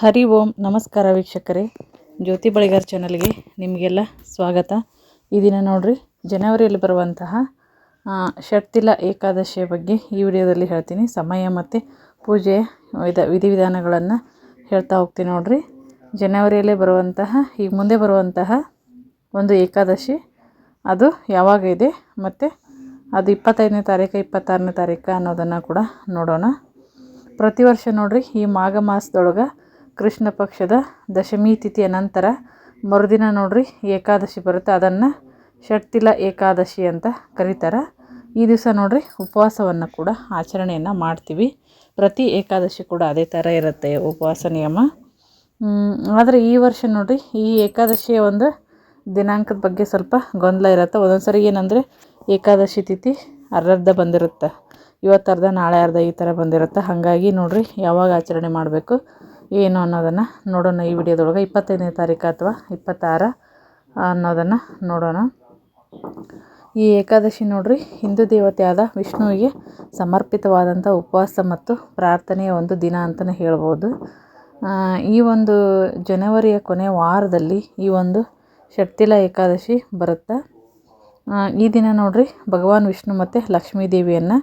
ಹರಿ ಓಂ, ನಮಸ್ಕಾರ ವೀಕ್ಷಕರೇ. ಜ್ಯೋತಿ ಬಳಿಗಾರ್ ಚಾನಲ್ಗೆ ನಿಮಗೆಲ್ಲ ಸ್ವಾಗತ. ಈ ದಿನ ನೋಡ್ರಿ, ಜನವರಿಯಲ್ಲಿ ಬರುವಂತಹ ಶಕ್ತಿಲ ಏಕಾದಶಿಯ ಬಗ್ಗೆ ಈ ವಿಡಿಯೋದಲ್ಲಿ ಹೇಳ್ತೀನಿ. ಸಮಯ ಮತ್ತು ಪೂಜೆ, ವಿಧ, ವಿಧಿವಿಧಾನಗಳನ್ನು ಹೇಳ್ತಾ ಹೋಗ್ತೀನಿ ನೋಡ್ರಿ. ಜನವರಿಯಲ್ಲೇ ಬರುವಂತಹ ಈಗ ಮುಂದೆ ಬರುವಂತಹ ಒಂದು ಏಕಾದಶಿ, ಅದು ಯಾವಾಗ ಇದೆ ಮತ್ತು ಅದು ಇಪ್ಪತ್ತೈದನೇ ತಾರೀಕು, ಇಪ್ಪತ್ತಾರನೇ ತಾರೀಕು ಅನ್ನೋದನ್ನು ಕೂಡ ನೋಡೋಣ. ಪ್ರತಿ ವರ್ಷ ನೋಡ್ರಿ, ಈ ಮಾಘ ಮಾಸದೊಳಗೆ ಕೃಷ್ಣ ಪಕ್ಷದ ದಶಮಿ ತಿಥಿಯ ನಂತರ ಮರುದಿನ ನೋಡ್ರಿ, ಏಕಾದಶಿ ಬರುತ್ತೆ. ಅದನ್ನು ಷಟ್ತಿಲ ಏಕಾದಶಿ ಅಂತ ಕರೀತಾರೆ. ಈ ದಿವಸ ನೋಡ್ರಿ, ಉಪವಾಸವನ್ನು ಕೂಡ ಆಚರಣೆಯನ್ನು ಮಾಡ್ತೀವಿ. ಪ್ರತಿ ಏಕಾದಶಿ ಕೂಡ ಅದೇ ಥರ ಇರುತ್ತೆ ಉಪವಾಸ ನಿಯಮ. ಆದರೆ ಈ ವರ್ಷ ನೋಡ್ರಿ, ಈ ಏಕಾದಶಿಯ ಒಂದು ದಿನಾಂಕದ ಬಗ್ಗೆ ಸ್ವಲ್ಪ ಗೊಂದಲ ಇರುತ್ತೆ. ಒಂದೊಂದು ಸರಿ ಏನಂದರೆ, ಏಕಾದಶಿ ತಿಥಿ ಅರ್ಧ ಬಂದಿರುತ್ತೆ. ಇವತ್ತು ಅರ್ಧ, ನಾಳೆ ಅರ್ಧ ಈ ಥರ ಬಂದಿರುತ್ತೆ. ಹಾಗಾಗಿ ನೋಡ್ರಿ, ಯಾವಾಗ ಆಚರಣೆ ಮಾಡಬೇಕು? ಏನು ಅನ್ನೋದನ್ನು ನೋಡೋಣ ಈ ವಿಡಿಯೋದೊಳಗೆ. ಇಪ್ಪತ್ತೈದನೇ ತಾರೀಕು ಅಥವಾ ಇಪ್ಪತ್ತಾರ ಅನ್ನೋದನ್ನು ನೋಡೋಣ. ಈ ಏಕಾದಶಿ ನೋಡ್ರಿ, ಹಿಂದೂ ದೇವತೆಯಾದ ವಿಷ್ಣುವಿಗೆ ಸಮರ್ಪಿತವಾದಂಥ ಉಪವಾಸ ಮತ್ತು ಪ್ರಾರ್ಥನೆಯ ಒಂದು ದಿನ ಅಂತಲೇ ಹೇಳ್ಬೋದು. ಈ ಒಂದು ಜನವರಿಯ ಕೊನೆಯ ವಾರದಲ್ಲಿ ಈ ಒಂದು ಷಟ್ತಿಲ ಏಕಾದಶಿ ಬರುತ್ತೆ. ಈ ದಿನ ನೋಡ್ರಿ, ಭಗವಾನ್ ವಿಷ್ಣು ಮತ್ತು ಲಕ್ಷ್ಮೀ ದೇವಿಯನ್ನು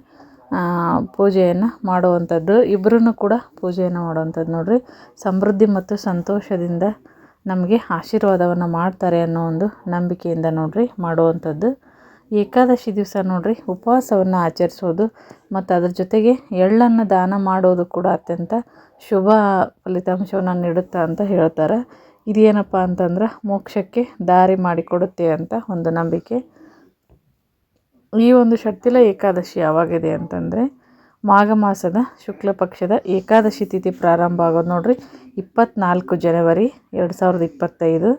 ಪೂಜೆಯನ್ನು ಮಾಡುವಂಥದ್ದು. ಇಬ್ಬರೂ ಕೂಡ ಪೂಜೆಯನ್ನು ಮಾಡುವಂಥದ್ದು ನೋಡಿರಿ. ಸಮೃದ್ಧಿ ಮತ್ತು ಸಂತೋಷದಿಂದ ನಮಗೆ ಆಶೀರ್ವಾದವನ್ನು ಮಾಡ್ತಾರೆ ಅನ್ನೋ ಒಂದು ನಂಬಿಕೆಯಿಂದ ನೋಡಿರಿ ಮಾಡುವಂಥದ್ದು. ಏಕಾದಶಿ ದಿವಸ ನೋಡಿರಿ, ಉಪವಾಸವನ್ನು ಆಚರಿಸೋದು ಮತ್ತು ಅದರ ಜೊತೆಗೆ ಎಳ್ಳನ್ನು ದಾನ ಮಾಡೋದು ಕೂಡ ಅತ್ಯಂತ ಶುಭ ಫಲಿತಾಂಶವನ್ನು ನೀಡುತ್ತೆ ಅಂತ ಹೇಳ್ತಾರೆ. ಇದೇನಪ್ಪ ಅಂತಂದ್ರೆ ಮೋಕ್ಷಕ್ಕೆ ದಾರಿ ಮಾಡಿಕೊಡುತ್ತೆ ಅಂತ ಒಂದು ನಂಬಿಕೆ. ಈ ಒಂದು ಷಟ್ತಿಲ ಏಕಾದಶಿ ಯಾವಾಗಿದೆ ಅಂತಂದರೆ ಮಾಘ ಮಾಸದ ಶುಕ್ಲ ಪಕ್ಷದ ಏಕಾದಶಿ ತಿಥಿ ಪ್ರಾರಂಭ ಆಗೋದು ನೋಡಿರಿ. ಇಪ್ಪತ್ತ್ನಾಲ್ಕು ಜನವರಿ ಎರಡು ಸಾವಿರದ ಇಪ್ಪತ್ತೈದು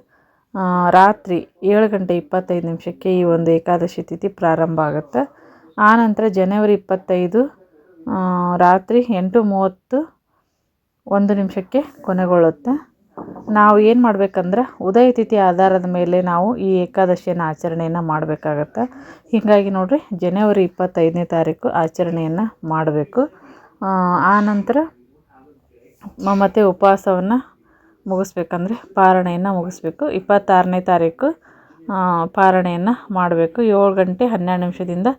ರಾತ್ರಿ ಏಳು ಗಂಟೆ ಇಪ್ಪತ್ತೈದು ನಿಮಿಷಕ್ಕೆ ಈ ಒಂದು ಏಕಾದಶಿ ತಿಥಿ ಪ್ರಾರಂಭ ಆಗುತ್ತೆ. ಆನಂತರ ಜನವರಿ ಇಪ್ಪತ್ತೈದು ರಾತ್ರಿ ಎಂಟು ಮೂವತ್ತು ಒಂದು ನಿಮಿಷಕ್ಕೆ ಕೊನೆಗೊಳ್ಳುತ್ತೆ. ನಾವು ಏನು ಮಾಡ್ಬೇಕಂದ್ರೆ ಉದಯ ತಿಥಿ ಆಧಾರದ ಮೇಲೆ ನಾವು ಈ ಏಕಾದಶಿಯನ್ನು ಆಚರಣೆಯನ್ನು ಮಾಡಬೇಕಾಗತ್ತೆ. ಹೀಗಾಗಿ ನೋಡಿರಿ, ಜನವರಿ ಇಪ್ಪತ್ತೈದನೇ ತಾರೀಕು ಆಚರಣೆಯನ್ನು ಮಾಡಬೇಕು. ಆ ನಂತರ ಮತ್ತೆ ಉಪವಾಸವನ್ನು ಮುಗಿಸ್ಬೇಕಂದ್ರೆ ಪಾರಣೆಯನ್ನು ಮುಗಿಸ್ಬೇಕು. ಇಪ್ಪತ್ತಾರನೇ ತಾರೀಕು ಪಾರಣೆಯನ್ನು ಮಾಡಬೇಕು. ಏಳು ಗಂಟೆ ಹನ್ನೆರಡು ನಿಮಿಷದಿಂದ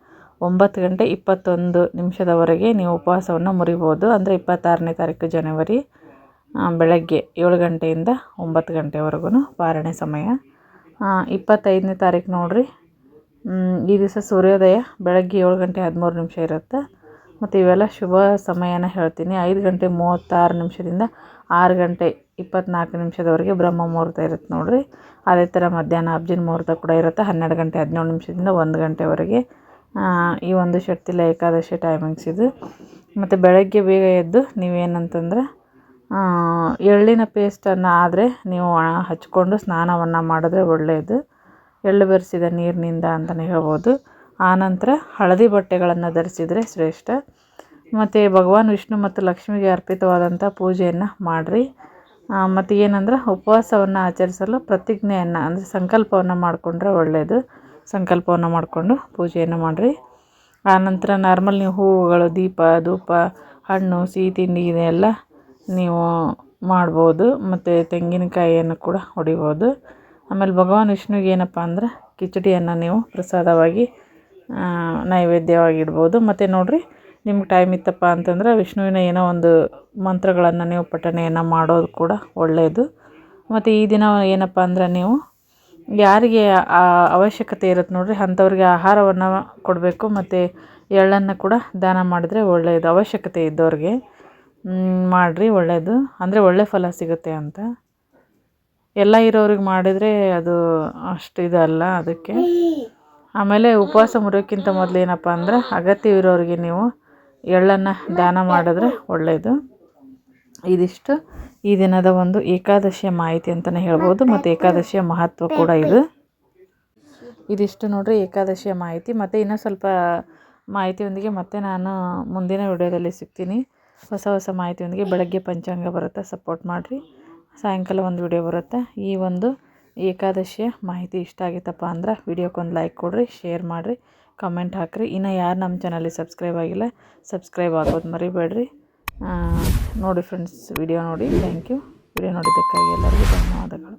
ಒಂಬತ್ತು ಗಂಟೆ ಇಪ್ಪತ್ತೊಂದು ನಿಮಿಷದವರೆಗೆ ನೀವು ಉಪವಾಸವನ್ನು ಮುರಿಬೋದು. ಅಂದರೆ ಇಪ್ಪತ್ತಾರನೇ ತಾರೀಕು ಜನವರಿ ಬೆಳಗ್ಗೆ ಏಳು ಗಂಟೆಯಿಂದ ಒಂಬತ್ತು ಗಂಟೆವರೆಗೂ ಪಾರಣೆ ಸಮಯ. ಇಪ್ಪತ್ತೈದನೇ ತಾರೀಕು ನೋಡಿರಿ. ಈ ದಿವಸ ಸೂರ್ಯೋದಯ ಬೆಳಗ್ಗೆ ಏಳು ಗಂಟೆ ಹದಿಮೂರು ನಿಮಿಷ ಇರುತ್ತೆ. ಮತ್ತು ಇವೆಲ್ಲ ಶುಭ ಸಮಯನ ಹೇಳ್ತೀನಿ. ಐದು ಗಂಟೆ ಮೂವತ್ತಾರು ನಿಮಿಷದಿಂದ ಆರು ಗಂಟೆ ಇಪ್ಪತ್ತ್ನಾಲ್ಕು ನಿಮಿಷದವರೆಗೆ ಬ್ರಹ್ಮ ಮುಹೂರ್ತ ಇರುತ್ತೆ ನೋಡಿರಿ. ಅದೇ ಥರ ಮಧ್ಯಾಹ್ನ ಅಬ್ಜಿನ ಮುಹೂರ್ತ ಕೂಡ ಇರುತ್ತೆ. ಹನ್ನೆರಡು ಗಂಟೆ ಹದಿನೇಳು ನಿಮಿಷದಿಂದ ಒಂದು ಗಂಟೆವರೆಗೆ. ಈ ಒಂದು ಷಟ್ತಿಲ ಏಕಾದಶಿ ಟೈಮಿಂಗ್ಸ್ ಇದು. ಮತ್ತು ಬೆಳಗ್ಗೆ ಬೇಗ ಎದ್ದು ನೀವೇನಂತಂದ್ರೆ ಎಳ್ಳಿನ ಪೇಸ್ಟನ್ನು ಆದರೆ ನೀವು ಹಚ್ಕೊಂಡು ಸ್ನಾನವನ್ನು ಮಾಡಿದ್ರೆ ಒಳ್ಳೆಯದು ಎಳ್ಳು ಬೆರೆಸಿದ ನೀರಿನಿಂದ ಅಂತಲೇ ಹೇಳ್ಬೋದು. ಆನಂತರ ಹಳದಿ ಬಟ್ಟೆಗಳನ್ನು ಧರಿಸಿದರೆ ಶ್ರೇಷ್ಠ. ಮತ್ತು ಭಗವಾನ್ ವಿಷ್ಣು ಮತ್ತು ಲಕ್ಷ್ಮಿಗೆ ಅರ್ಪಿತವಾದಂಥ ಪೂಜೆಯನ್ನು ಮಾಡಿರಿ. ಮತ್ತು ಏನಂದ್ರೆ ಉಪವಾಸವನ್ನು ಆಚರಿಸಲು ಪ್ರತಿಜ್ಞೆಯನ್ನು, ಅಂದರೆ ಸಂಕಲ್ಪವನ್ನು ಮಾಡಿಕೊಂಡ್ರೆ ಒಳ್ಳೆಯದು ಸಂಕಲ್ಪವನ್ನು ಮಾಡಿಕೊಂಡು ಪೂಜೆಯನ್ನು ಮಾಡಿರಿ. ಆನಂತರ ನಾರ್ಮಲ್ ನೀವು ಹೂವುಗಳು, ದೀಪ, ಧೂಪ, ಹಣ್ಣು, ಸಿಹಿ ತಿಂಡಿ, ಇದೆಲ್ಲ ನೀವು ಮಾಡ್ಬೋದು, ಮತ್ತು ತೆಂಗಿನಕಾಯಿಯನ್ನು ಕೂಡ ಹೊಡಿಬೋದು. ಆಮೇಲೆ ಭಗವಾನ್ ವಿಷ್ಣುವಿಗೆ ಏನಪ್ಪ ಅಂದ್ರೆ ಕಿಚಡಿಯನ್ನು ನೀವು ಪ್ರಸಾದವಾಗಿ ನೈವೇದ್ಯವಾಗಿ ಇಡ್ಬೋದು ಮತ್ತು ನೋಡಿರಿ, ನಿಮ್ಗೆ ಟೈಮ್ ಇತ್ತಪ್ಪ ಅಂತಂದ್ರೆ ವಿಷ್ಣುವಿನ ಏನೋ ಒಂದು ಮಂತ್ರಗಳನ್ನು ನೀವು ಪಠಣೆಯನ್ನು ಮಾಡೋದು ಕೂಡ ಒಳ್ಳೆಯದು ಮತ್ತು ಈ ದಿನ ಏನಪ್ಪ ಅಂದ್ರೆ ನೀವು ಯಾರಿಗೆ ಅವಶ್ಯಕತೆ ಇರುತ್ತೆ ನೋಡಿರಿ, ಅಂಥವ್ರಿಗೆ ಆಹಾರವನ್ನು ಕೊಡಬೇಕು, ಮತ್ತು ಎಳ್ಳನ್ನು ಕೂಡ ದಾನ ಮಾಡಿದ್ರೆ ಒಳ್ಳೆಯದು ಅವಶ್ಯಕತೆ ಇದ್ದವ್ರಿಗೆ. ಮಾಡಿರಿ ಒಳ್ಳೆಯದು ಅಂದರೆ ಒಳ್ಳೆ ಫಲ ಸಿಗುತ್ತೆ ಅಂತ. ಎಲ್ಲ ಇರೋರಿಗೆ ಮಾಡಿದರೆ ಅದು ಅಷ್ಟು ಇದಲ್ಲ ಅದಕ್ಕೆ. ಆಮೇಲೆ ಉಪವಾಸ ಮುರಿಯೋಕ್ಕಿಂತ ಮೊದಲು ಏನಪ್ಪ ಅಂದ್ರೆ ಅಗತ್ಯವಿರೋರಿಗೆ ನೀವು ಎಳ್ಳನ್ನು ದಾನ ಮಾಡಿದ್ರೆ ಒಳ್ಳೆಯದು ಇದಿಷ್ಟು. ಈ ದಿನದ ಒಂದು ಏಕಾದಶಿಯ ಮಾಹಿತಿ ಅಂತಲೇ ಹೇಳ್ಬೋದು, ಮತ್ತು ಏಕಾದಶಿಯ ಮಹತ್ವ ಕೂಡ ಇದು. ಇದಿಷ್ಟು ನೋಡ್ರಿ, ಏಕಾದಶಿಯ ಮಾಹಿತಿ. ಮತ್ತು ಇನ್ನೂ ಸ್ವಲ್ಪ ಮಾಹಿತಿಯೊಂದಿಗೆ ಮತ್ತೆ ನಾನು ಮುಂದಿನ ವಿಡಿಯೋದಲ್ಲಿ ಸಿಗ್ತೀನಿ. ಹೊಸ ಹೊಸ ಮಾಹಿತಿಯೊಂದಿಗೆ ಬೆಳಗ್ಗೆ ಪಂಚಾಂಗ ಬರುತ್ತೆ. ಸಪೋರ್ಟ್ ಮಾಡಿರಿ. ಸಾಯಂಕಾಲ ಒಂದು ವಿಡಿಯೋ ಬರುತ್ತೆ. ಈ ಒಂದು ಏಕಾದಶಿಯ ಮಾಹಿತಿ ಇಷ್ಟ ಆಗಿತ್ತಪ್ಪ ಅಂದ್ರೆ ವಿಡಿಯೋಕ್ಕೊಂದು ಲೈಕ್ ಕೊಡಿರಿ, ಶೇರ್ ಮಾಡಿರಿ, ಕಮೆಂಟ್ ಹಾಕಿರಿ. ಇನ್ನು ಯಾರು ನಮ್ಮ ಚಾನಲಿಗೆ ಸಬ್ಸ್ಕ್ರೈಬ್ ಆಗಿಲ್ಲ, ಸಬ್ಸ್ಕ್ರೈಬ್ ಆಗೋದು ಮರಿಬೇಡ್ರಿ. ನೋಡಿ ಫ್ರೆಂಡ್ಸ್ ವಿಡಿಯೋ ನೋಡಿ. ಥ್ಯಾಂಕ್ ಯು ವಿಡಿಯೋ ನೋಡಿದ್ದಕ್ಕಾಗಿ ಎಲ್ಲರಿಗೂ ಧನ್ಯವಾದಗಳು.